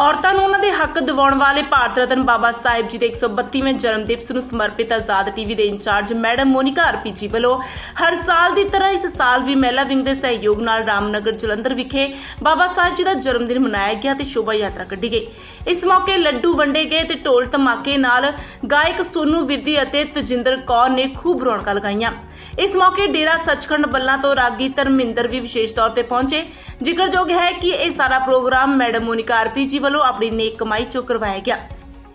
ਔਰਤਾਂ ਨੂੰ ਉਹਨਾਂ ਦੇ ਹੱਕ ਦਿਵਾਉਣ ਵਾਲੇ ਭਾਰਤ ਰਤਨ ਬਾਬਾ ਸਾਹਿਬ ਜੀ ਦੇ 132ਵੇਂ ਜਨਮ ਦਿਵਸ ਨੂੰ ਸਮਰਪਿਤ ਆਜ਼ਾਦ ਟੀਵੀ ਦੇ ਇੰਚਾਰਜ ਮੈਡਮ ਮੋਨਿਕਾ ਆਰਪੀਜੀ ਵੱਲੋਂ ਹਰ ਸਾਲ ਦੀ ਤਰ੍ਹਾਂ ਇਸ ਸਾਲ ਵੀ ਮਹਿਲਾ ਵਿੰਗ ਦੇ ਸਹਿਯੋਗ ਨਾਲ ਰਾਮਨਗਰ ਜਲੰਧਰ ਵਿਖੇ ਬਾਬਾ ਸਾਹਿਬ ਜੀ ਦਾ ਜਨਮ ਦਿਨ ਮਨਾਇਆ ਗਿਆ ਤੇ ਸ਼ੋਭਾ ਯਾਤਰਾ ਕੱਢੀ ਗਈ। ਇਸ ਮੌਕੇ ਲੱਡੂ ਵੰਡੇ ਗਏ ਤੇ ਢੋਲ ਧਮਾਕੇ ਨਾਲ ਗਾਇਕ ਸੋਨੂ ਵਿਰਦੀ ਅਤੇ ਤਜਿੰਦਰ ਕੌਰ ਨੇ ਖੂਬ ਰੌਣਕਾਂ ਲਗਾਈਆਂ। ਇਸ ਮੌਕੇ ਡੇਰਾ ਸੱਚਖੰਡ ਬੱਲਾ ਤੋਂ ਰਾਗੀ ਧਰਮਿੰਦਰ ਵੀ ਵਿਸ਼ੇਸ਼ ਤੌਰ ਤੇ ਪਹੁੰਚੇ। ਜ਼ਿਕਰਯੋਗ ਹੈ ਕਿ ਇਹ ਸਾਰਾ ਪ੍ਰੋਗਰਾਮ ਮੈਡਮ ਮੋਨਿਕਾ ਆਰਪੀਜੀ ਵੱਲੋਂ ਆਪਣੀ ਨੇਕ ਕਮਾਈ ਚੋਂ ਕਰਵਾਇਆ ਗਿਆ।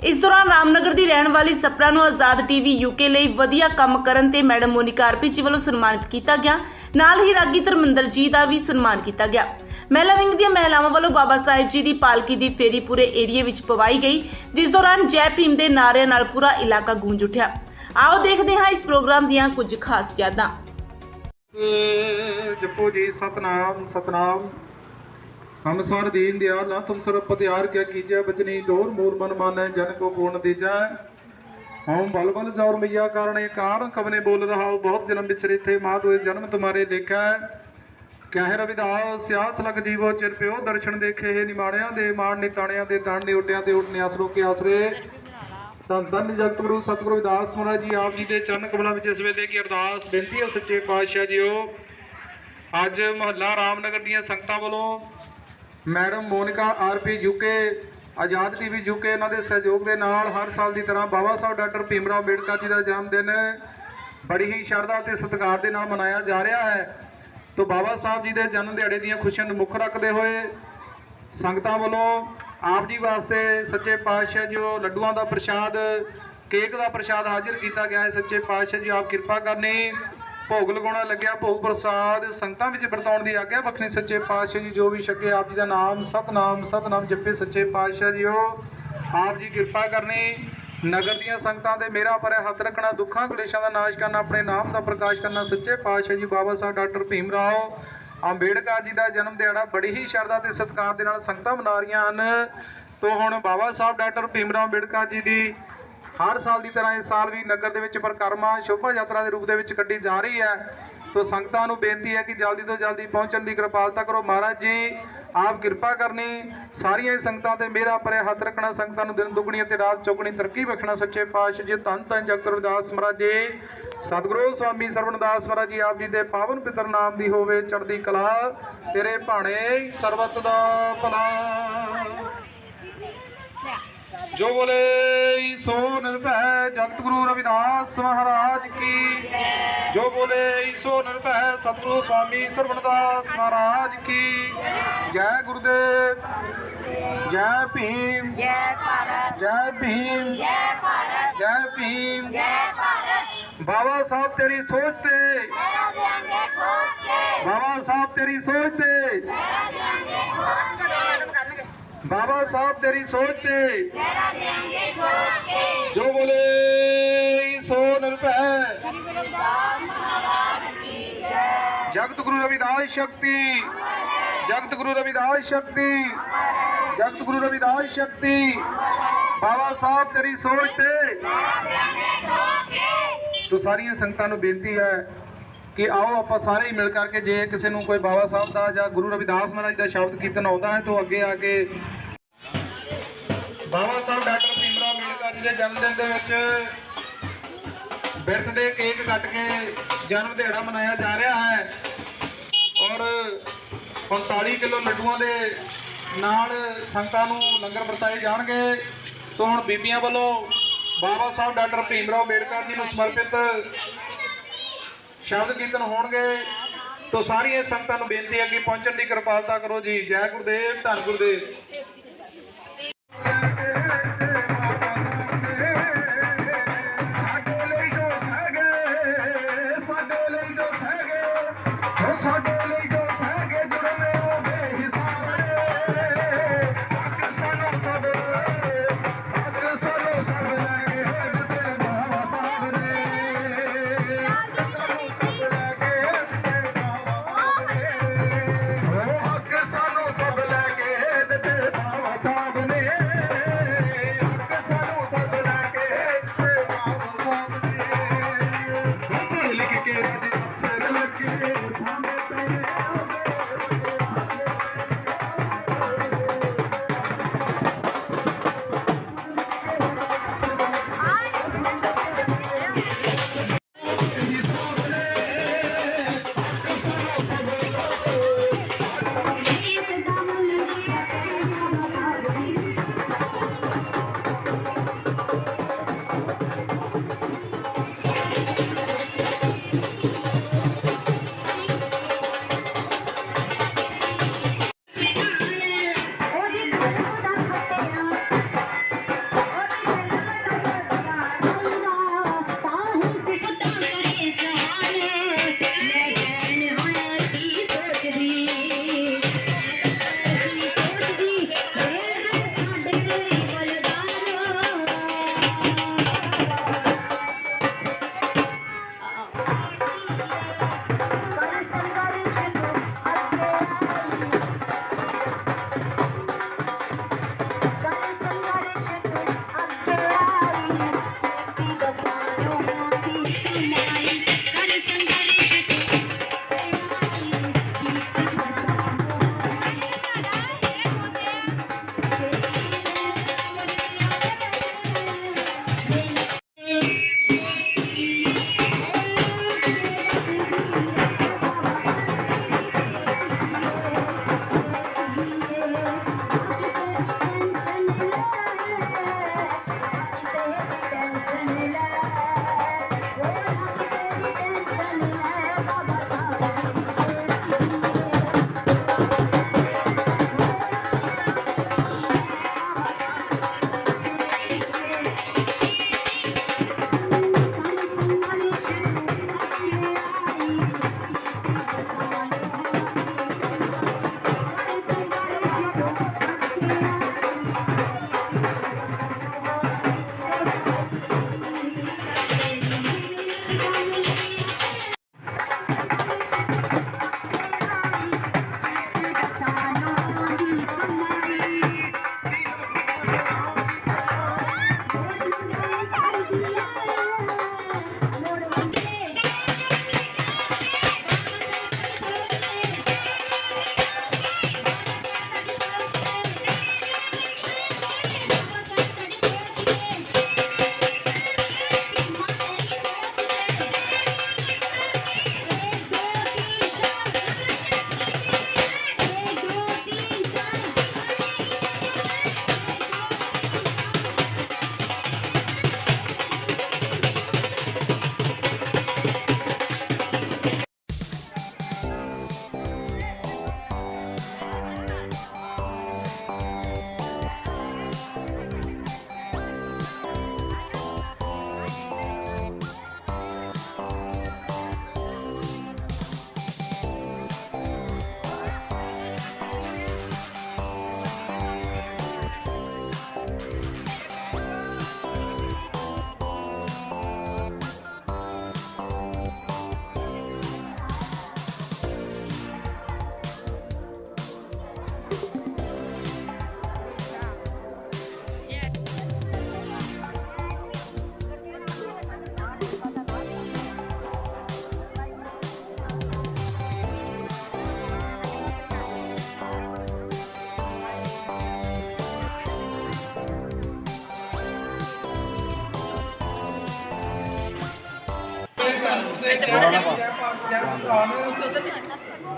ਇਸ ਦੌਰਾਨ ਰਾਮਨਗਰ ਦੀ ਰਹਿਣ ਵਾਲੀ ਸਪਰਾ ਨੂੰ ਆਜ਼ਾਦ ਟੀਵੀ ਯੂਕੇ ਲਈ ਵਧੀਆ ਕੰਮ ਕਰਨ ਤੇ ਮੈਡਮ ਮੋਨਿਕਾ ਆਰਪੀਜੀ ਵੱਲੋਂ ਸਨਮਾਨਿਤ ਕੀਤਾ ਗਿਆ। ਨਾਲ ਹੀ ਰਾਗੀ ਧਰਮਿੰਦਰ ਜੀ ਦਾ ਵੀ ਸਨਮਾਨ ਕੀਤਾ ਗਿਆ। ਮਹਿਲਾ ਵਿੰਗ ਦੀਆਂ ਮਹਿਲਾਵਾਂ ਵੱਲੋਂ ਬਾਬਾ ਸਾਹਿਬ ਜੀ ਦੀ ਪਾਲਕੀ ਦੀ ਫੇਰੀ ਪੂਰੇ ਏਰੀਏ ਵਿੱਚ ਪਵਾਈ ਗਈ, ਜਿਸ ਦੌਰਾਨ ਜੈ ਭੀਮ ਦੇ ਨਾਰਿਆਂ ਨਾਲ ਪੂਰਾ ਇਲਾਕਾ ਗੂੰਜ ਉਠਿਆ। ਆਓ ਦੇਖਦੇ ਹਾਂ ਇਸ ਪ੍ਰੋਗਰਾਮ ਦੀਆਂ ਕੁਝ ਖਾਸ ਯਾਦਾਂ ਜਪੋ ਜੀ, ਸਤਨਾਮ ਸਤਨਾਮ। ਹਮ ਸਰ ਦੀਨ ਦਿਆਲ ਨਾ ਤੁਮ ਸਰਬ ਪਤਿਆਰ ਕਿਆ ਕੀਜੈ, ਬਚਨੀ ਦੋਰ ਮੂਰ ਮਨ ਮਾਨੈ, ਜਨ ਕੋ ਗੁਣ ਦੀਜੈ। ਹਉ ਬਲ ਬਲ ਜੌਰ ਮਈਆ ਕਾਰਣੇ ਕਾਰ, ਕਵਨੇ ਬੋਲ ਰਹਾ ਬਹੁਤ ਜਨਮ ਵਿਚਰੇ ਥੇ ਮਾਤ ਹੋਏ ਜਨਮ ਤੁਮਾਰੇ ਲੇਖੈ ਕਹਿ ਰਵਿਦਾਸ, ਸਿਆਸ ਲਗ ਜੀਵੋ ਚਿਰ ਪਿਓ, ਦਰਸ਼ਨ ਦੇਖੇ ਹੈ ਨਿਮਾਣਿਆਂ ਦੇ, ਮਾਣ ਨਿਤਾਣਿਆਂ ਦੇ ਤਣ ਨੇ ਉੱਟਿਆਂ ਤੇ ਉੱਟਨੇ ਆਸਰੋ ਕੇ ਆਸਰੇ। ਧੰਨ ਧੰਨ ਜਗਤ ਗੁਰੂ ਸਤਿਗੁਰੂ ਵਿਦਾਸ ਮਹਾਰਾਜ ਜੀ, ਆਪ ਜੀ ਦੇ ਚਰਨ ਕਮਲਾਂ ਵਿੱਚ ਇਸ ਵੇਲੇ ਕੀ ਅਰਦਾਸ, ਬੇਨਤੀ ਹੈ ਸੱਚੇ ਪਾਤਸ਼ਾਹ ਜੀਓ। ਅੱਜ ਮਹੱਲਾ ਰਾਮਨਗਰ ਦੀਆਂ ਸੰਗਤਾਂ ਵੱਲੋਂ madam Monika RP UK Azad TV UK ਇਹਨਾਂ ਦੇ ਸਹਿਯੋਗ ਦੇ ਨਾਲ ਹਰ ਸਾਲ ਦੀ ਤਰ੍ਹਾਂ ਬਾਬਾ ਸਾਹਿਬ ਡਾਕਟਰ ਭੀਮਰਾਓ ਅੰਬੇਡਕਰ ਜੀ ਦਾ ਜਨਮ ਦਿਨ ਬੜੀ ਹੀ ਸ਼ਰਧਾ ਤੇ ਸਤਿਕਾਰ ਦੇ ਨਾਲ ਮਨਾਇਆ ਜਾ ਰਿਹਾ ਹੈ। ਤੋਂ ਬਾਬਾ ਸਾਹਿਬ ਜੀ ਦੇ ਜਨਮ ਦਿਹਾੜੇ ਦੀਆਂ ਖੁਸ਼ੀਆਂ ਨੂੰ ਮੁੱਖ ਰੱਖਦੇ ਹੋਏ ਸੰਗਤਾਂ ਵੱਲੋਂ ਆਪ ਜੀ ਵਾਸਤੇ ਸੱਚੇ ਪਾਤਸ਼ਾਹ ਜੋ ਲੱਡੂਆਂ ਦਾ ਪ੍ਰਸ਼ਾਦ, ਕੇਕ ਦਾ ਪ੍ਰਸ਼ਾਦ ਹਾਜ਼ਰ ਕੀਤਾ ਗਿਆ ਹੈ। ਸੱਚੇ ਪਾਤਸ਼ਾਹ ਜੀ, ਆਪ ਕਿਰਪਾ ਕਰਨੀ। ਭੋਗ ਲਗਾਉਣਾ ਲੱਗਿਆ, ਭੋਗ ਪ੍ਰਸਾਦ ਸੰਗਤਾਂ ਵਿੱਚ ਵਰਤਾਉਣ ਦੀ ਆਗਿਆ ਬਖਸ਼ਣੀ। ਸੱਚੇ ਪਾਤਸ਼ਾਹ ਜੀ, ਜੋ ਵੀ ਛਕੇ, ਆਪ ਜੀ ਦਾ ਨਾਮ, ਸਤਨਾਮ ਸਤਨਾਮ ਜਪੇ ਸੱਚੇ ਪਾਤਸ਼ਾਹ ਜੀਓ ਆਪ ਜੀ ਕਿਰਪਾ ਕਰਨੀ। ਨਗਰ ਦੀਆਂ ਸੰਗਤਾਂ ਤੇ ਮੇਰਾ ਪਰੇ ਹੱਥ ਰੱਖਣਾ, ਦੁੱਖਾਂ, ਕਲੇਸ਼ਾਂ ਦਾ ਨਾਸ਼ ਕਰਨਾ, ਆਪਣੇ ਨਾਮ ਦਾ ਪ੍ਰਕਾਸ਼ ਕਰਨਾ। ਸੱਚੇ ਪਾਤਸ਼ਾਹ ਜੀ, ਬਾਬਾ ਸਾਹਿਬ, ਡਾਕਟਰ ਭੀਮ ਰਾਓ ਅੰਬੇਡਕਰ ਜੀ ਦਾ ਜਨਮ ਦਿਹਾੜਾ ਬੜੀ ਹੀ ਸ਼ਰਧਾ ਤੇ ਸਤਿਕਾਰ ਦੇ ਨਾਲ ਸੰਗਤਾਂ ਮਨਾ ਰਹੀਆਂ ਹਨ। ਤੋਂ ਹੁਣ ਬਾਬਾ ਸਾਹਿਬ ਡਾਕਟਰ ਭੀਮਰਾਓ ਅੰਬੇਡਕਰ ਜੀ ਦੀ ਹਰ ਸਾਲ ਦੀ ਤਰ੍ਹਾਂ ਇਸ ਸਾਲ ਵੀ ਨਗਰ ਦੇ ਵਿੱਚ ਪਰਿਕਰਮਾ, ਸ਼ੋਭਾ ਯਾਤਰਾ ਦੇ ਰੂਪ ਦੇ ਵਿੱਚ ਕੱਢੀ ਜਾ ਰਹੀ ਹੈ। ਤੋਂ ਸੰਗਤਾਂ ਨੂੰ ਬੇਨਤੀ ਹੈ ਕਿ ਜਲਦੀ ਤੋਂ ਜਲਦੀ ਪਹੁੰਚਣ ਦੀ ਕਿਰਪਾਲਤਾ ਕਰੋ। ਮਹਾਰਾਜ ਜੀ ਆਪ ਕਿਰਪਾ ਕਰਨੀ, ਸਾਰੀਆਂ ਸੰਗਤਾਂ ਤੇ ਮੇਰਾ ਪਰੇ ਹੱਥ ਰੱਖਣਾ, ਸੰਗਤਾਂ ਨੂੰ ਦਿਨ ਦੁਗਣੀ ਅਤੇ ਰਾਤ ਚੌਗਣੀ ਤਰੱਕੀ ਬਖਸ਼ਣਾ ਸੱਚੇ ਪਾਤਸ਼ਾਹ ਜੀ, ਧੰਨ ਧੰਨ ਜਗਤ ਰਵਿਦਾਸ ਮਹਾਰਾਜ ਜੀ, ਸਤਿਗੁਰੂ ਸਵਾਮੀ ਸਰਵਨਦਾਸ ਮਹਾਰਾਜ ਜੀ, ਆਪ ਜੀ ਦੇ ਪਾਵਨ ਪਿਤਰ ਨਾਮ ਦੀ ਹੋਵੇ ਚੜ੍ਹਦੀ ਕਲਾ, ਤੇਰੇ ਭਾਣੇ ਸਰਬਤ ਦਾ ਭਲਾ। ਜੋ ਬੋਲੇ ਸੋ ਨਿਰਭੈ ਜਗਤ ਗੁਰੂ ਰਵਿਦਾਸ ਮਹਾਰਾਜ ਕੀ। ਜੋ ਬੋਲੇ ਸੋ ਨਿਰਭੈ ਸਤਿਗੁਰੂ ਸਵਾਮੀ ਸਰਵਣਦਾਸ ਮਹਾਰਾਜ ਕੀ। ਜੈ ਗੁਰਦੇਵ ਜੈ ਭੀਮ ਜੈ ਭਾਰਤ ਜੈ ਭੀਮ ਜੈ ਭਾਰਤ ਜੈ ਭੀਮ। ਜੈ ਭਾਰਤ। ਬਾਬਾ ਸਾਹਿਬ ਤੇਰੀ ਸੋਚ ਤੇ। ਤੇਰਾ ਦਿਆਂਗੇ ਠੋਕ ਕੇ ਬਾਬਾ ਸਾਹਿਬ ਤੇਰੀ ਸੋਚ ਤੇ। ਬਾਬਾ ਸਾਹਿਬ ਤੇਰੀ ਸੋਚ ਤੇ। ਤੇਰਾ ਦਿਆਂਗੇ ਠੋਕ ਕੇ। ਜੋ ਬੋਲੇ ਸੋ ਨਿਰਭੈ। ਜਗਤ ਗੁਰੂ ਰਵਿਦਾਸ ਸ਼ਕਤੀ। ਜਗਤ ਗੁਰੂ ਰਵਿਦਾਸ ਸ਼ਕਤੀ। ਜਗਤ ਗੁਰੂ ਰਵਿਦਾਸ ਸ਼ਕਤੀ। ਬਾਬਾ ਸਾਹਿਬ ਤੇਰੀ ਸੋਚ ਤੇ। ਤੋ ਸਾਰੀਆਂ ਸੰਗਤਾਂ ਨੂੰ ਬੇਨਤੀ ਹੈ ਕਿ ਆਓ ਆਪਾਂ ਸਾਰੇ ਹੀ ਮਿਲ ਕਰਕੇ ਜੇ ਕਿਸੇ ਨੂੰ ਕੋਈ ਬਾਬਾ ਸਾਹਿਬ ਦਾ ਜਾਂ ਗੁਰੂ ਰਵਿਦਾਸ ਮਹਾਰਾਜ ਦਾ ਸ਼ਬਦ ਕੀਰਤਨ ਆਉਂਦਾ ਹੈ ਤਾਂ ਅੱਗੇ ਆ ਕੇ ਬਾਬਾ ਸਾਹਿਬ ਡਾਕਟਰ ਭੀਮਰਾਓ ਅੰਬੇਡਕਰ ਜੀ ਦੇ ਜਨਮ ਦਿਨ ਦੇ ਵਿੱਚ ਬਰਥਡੇ ਕੇਕ ਕੱਟ ਕੇ ਜਨਮ ਦਿਹਾੜਾ ਮਨਾਇਆ ਜਾ ਰਿਹਾ ਹੈ ਔਰ 45 ਕਿਲੋ ਲੱਡੂਆਂ ਦੇ ਨਾਲ ਸੰਗਤਾਂ ਨੂੰ ਲੰਗਰ ਵਰਤਾਏ ਜਾਣਗੇ। ਤੋਂ ਹੁਣ ਬੀਬੀਆਂ ਵੱਲੋਂ ਬਾਬਾ ਸਾਹਿਬ ਡਾਕਟਰ ਭੀਮਰਾਓ ਅੰਬੇਡਕਰ ਜੀ ਨੂੰ ਸਮਰਪਿਤ ਸ਼ਬਦ ਕੀਰਤਨ ਹੋਣਗੇ। ਤੋਂ ਸਾਰੀਆਂ ਸੰਗਤਾਂ ਨੂੰ ਬੇਨਤੀ ਹੈ ਕਿ ਪਹੁੰਚਣ ਦੀ ਕਿਰਪਾਲਤਾ ਕਰੋ ਜੀ। ਜੈ ਗੁਰਦੇਵ, ਧੰਨ ਗੁਰਦੇਵ।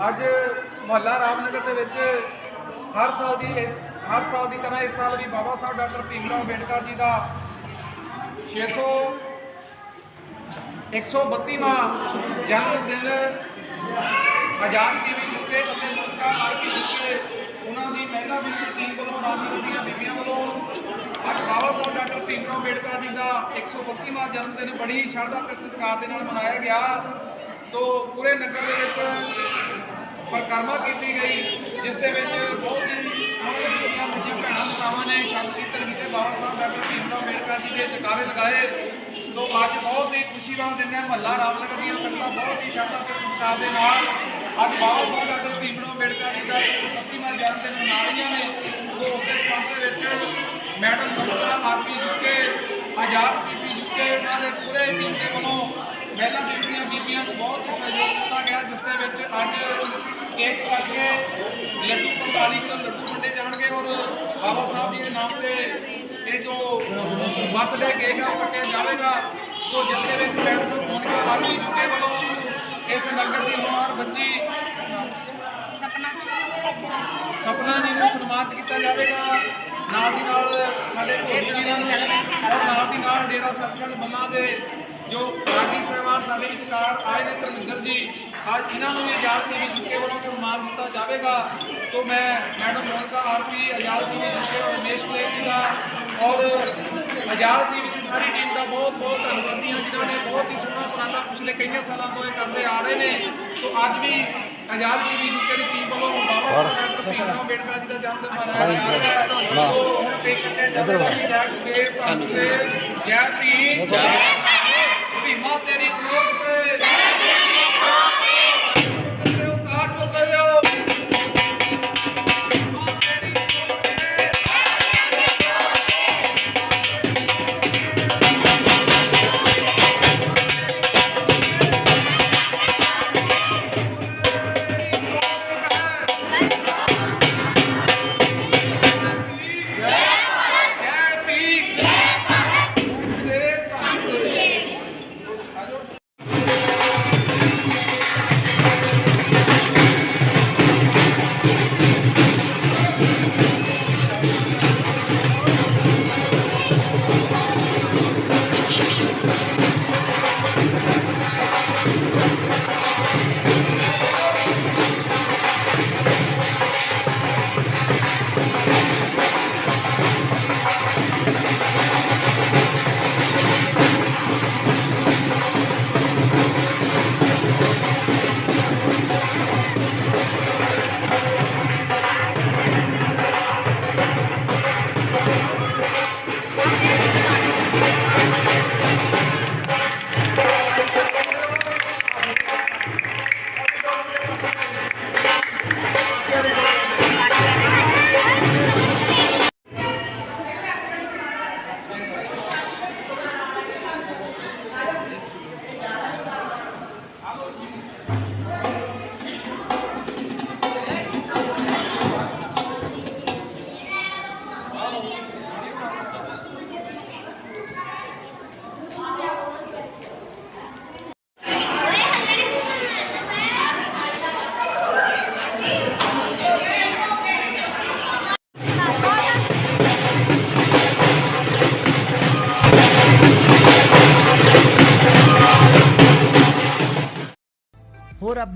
ਅੱਜ ਮੁਹੱਲਾ ਰਾਮਨਗਰ ਦੇ ਵਿੱਚ ਹਰ ਸਾਲ ਦੀ ਇਸ, ਹਰ ਸਾਲ ਦੀ ਤਰ੍ਹਾਂ ਇਸ ਸਾਲ ਵੀ ਬਾਬਾ ਸਾਹਿਬ ਡਾਕਟਰ ਭੀਮ ਭੀਮਰਾਓ ਅੰਬੇਡਕਰ ਜੀ ਦਾ 600 132ਵਾਂ ਜਨਮ ਦਿਨ ਆਜ਼ਾਦ ਟੀਵੀ ਚੁੱਕੇ ਅਤੇ ਮੁਲਕਾ ਆਰਕੀ ਚੁੱਕੇ ਉਹਨਾਂ ਦੀ ਮਹਿਲਾ ਵੀ ਟੀਮ ਵੱਲੋਂ ਰਾਮਨਗਰ ਦੀਆਂ ਬੀਬੀਆਂ ਵੱਲੋਂ ਅੱਜ ਬਾਬਾ ਸਾਹਿਬ ਡਾਕਟਰ ਭੀਮਰਾਓ ਅੰਬੇਡਕਰ ਜੀ ਦਾ 132ਵਾਂ ਜਨਮ ਦਿਨ ਬੜੀ ਸ਼ਰਧਾ ਤੇ ਸਤਿਕਾਰ ਦੇ ਨਾਲ ਮਨਾਇਆ ਗਿਆ। ਤੋਂ ਪੂਰੇ ਨਗਰ ਦੇ ਵਿੱਚ ਪਰਿਕਰਮਾ ਕੀਤੀ ਗਈ, ਜਿਸ ਦੇ ਵਿੱਚ ਬਹੁਤ ਹੀ ਸਾਰੇ ਦੁਨੀਆ ਦੀਆਂ ਭੈਣਾਂ ਭਰਾਵਾਂ ਨੇ ਸ਼ਬਦ ਕੀਰਤਨ ਕੀਤੇ ਬਾਬਾ ਸਾਹਿਬ ਡਾਕਟਰ ਭੀਮਰਾਓ ਅੰਬੇਡਕਰ ਜੀ ਦੇ ਜਕਾਰੇ ਲਗਾਏ। ਤੋਂ ਅੱਜ ਬਹੁਤ ਹੀ ਖੁਸ਼ੀ ਦਾ ਦਿਨ ਹੈ, ਮਹੱਲਾ ਰਾਮਨਗਰ ਦੀਆਂ ਸੰਗਤਾਂ ਬਹੁਤ ਹੀ ਸ਼ਰਧਾ ਤੇ ਸਤਿਕਾਰ ਦੇ ਨਾਲ ਅੱਜ ਬਾਬਾ ਸਾਹਿਬ ਡਾਕਟਰ ਭੀਮਰਾਓ ਅੰਬੇਡਕਰ ਜੀ ਦਾ 131ਵਾਂ ਜਨਮ ਦਿਨ ਮਨਾ ਰਹੀਆਂ ਨੇ। ਤੋਂ ਉਸ ਦੇ ਸੰਬੰਧ ਵਿੱਚ ਮੈਡਮ ਮਮਤਾ ਆਰਪੀ ਜੁਕੇ ਆਜ਼ਾਦ ਬੀਬੀ ਜੁਕੇ ਉਹਨਾਂ ਦੇ ਪੂਰੇ ਟੀਮ ਦੇ ਵੱਲੋਂ ਮਹਿਲਾ ਬੀਬੀਆਂ ਬੀਬੀਆਂ ਨੂੰ ਬਹੁਤ ਹੀ ਸਹਿਯੋਗ ਦਿੱਤਾ ਗਿਆ ਜਿਸ ਦੇ ਵਿੱਚ ਅੱਜ ਕੇਕ ਕੱਟ ਕੇ ਲੱਡੂ 45 ਕਿਲੋ ਲੱਡੂ ਵੰਡੇ ਜਾਣਗੇ ਔਰ ਬਾਬਾ ਸਾਹਿਬ ਜੀ ਦੇ ਨਾਮ ਤੇ ਇਹ ਜੋ ਬਰਥਡੇ ਕੇਕ ਆ ਕੱਟਿਆ ਜਾਵੇਗਾ। ਤੋਂ ਜਿਸ ਦੇ ਵਿੱਚ ਮੈਡਮ ਮੋਨਿਕਾ ਆਰਪੀ ਜੁਕੇ ਵੱਲੋਂ ਇਸ ਨਗਰ ਦੀ ਹੋਣਹਾਰ ਬੱਚੀ ਸਪਨਾ ਜੀ ਨੂੰ ਸਨਮਾਨਿਤ ਕੀਤਾ ਜਾਵੇਗਾ। ਨਾਲ ਦੀ ਨਾਲ ਸਾਡੇ ਭੋਲੀ ਜੀ ਔਰ ਨਾਲ ਦੀ ਨਾਲ ਡੇਰਾ ਸੱਚਖੰਡ ਬੱਲਾ ਦੇ ਜੋ ਰਾਗੀ ਸਹਿਬਾਨ ਸਾਡੇ ਵਿਚਕਾਰ ਆਏ ਨੇ ਧਰਮਿੰਦਰ ਜੀ ਅੱਜ ਇਹਨਾਂ ਨੂੰ ਵੀ ਆਜ਼ਾਦ ਟੀਵੀ ਜੁਕੇ ਵੱਲੋਂ ਸਨਮਾਨ ਦਿੱਤਾ ਜਾਵੇਗਾ। ਤੋਂ ਮੈਂ madam Monika RP Azad TV UK ਔਰ ਰਮੇਸ਼ ਕਲੇਰ ਜੀ ਦਾ ਔਰ ਆਜ਼ਾਦ ਟੀਵੀ ਦੀ ਸਾਰੀ ਟੀਮ ਦਾ ਬਹੁਤ ਬਹੁਤ ਧੰਨਵਾਦੀ ਹਾਂ ਜਿਨ੍ਹਾਂ ਨੇ ਬਹੁਤ ਹੀ ਸੋਹਣਾ ਉਪਰਾਲਾ ਪਿਛਲੇ ਕਈਆਂ ਸਾਲਾਂ ਤੋਂ ਇਹ ਕਰਦੇ ਆ ਰਹੇ ਨੇ। ਤੋਂ ਅੱਜ ਵੀ ਆਜ਼ਾਦ ਟੀਵੀ ਜੁਕੇ ਦੀ ਟੀਮ ਵੱਲੋਂ ਬਾਬਾ ਸਾਹਿਬ ਡਾਕਟਰ ਭੀਮਰਾਓ ਅੰਬੇਡਕਰ ਜੀ ਦਾ ਜਨਮ ਦਿਨ ਮਨਾਇਆ ਜਾ ਰਿਹਾ ਹੈ। ਤੋਂ ਹੁਣ ਕੇਕ ਕੱਟਿਆ ਜਾਵੇਗਾ ਜੀ ਜੈ ਸੁਖਦੇਵ ਧੰਨ ਤੇ ਜੈ ਭੀਮ ਭੀਮਾ। ਤੇਰੀ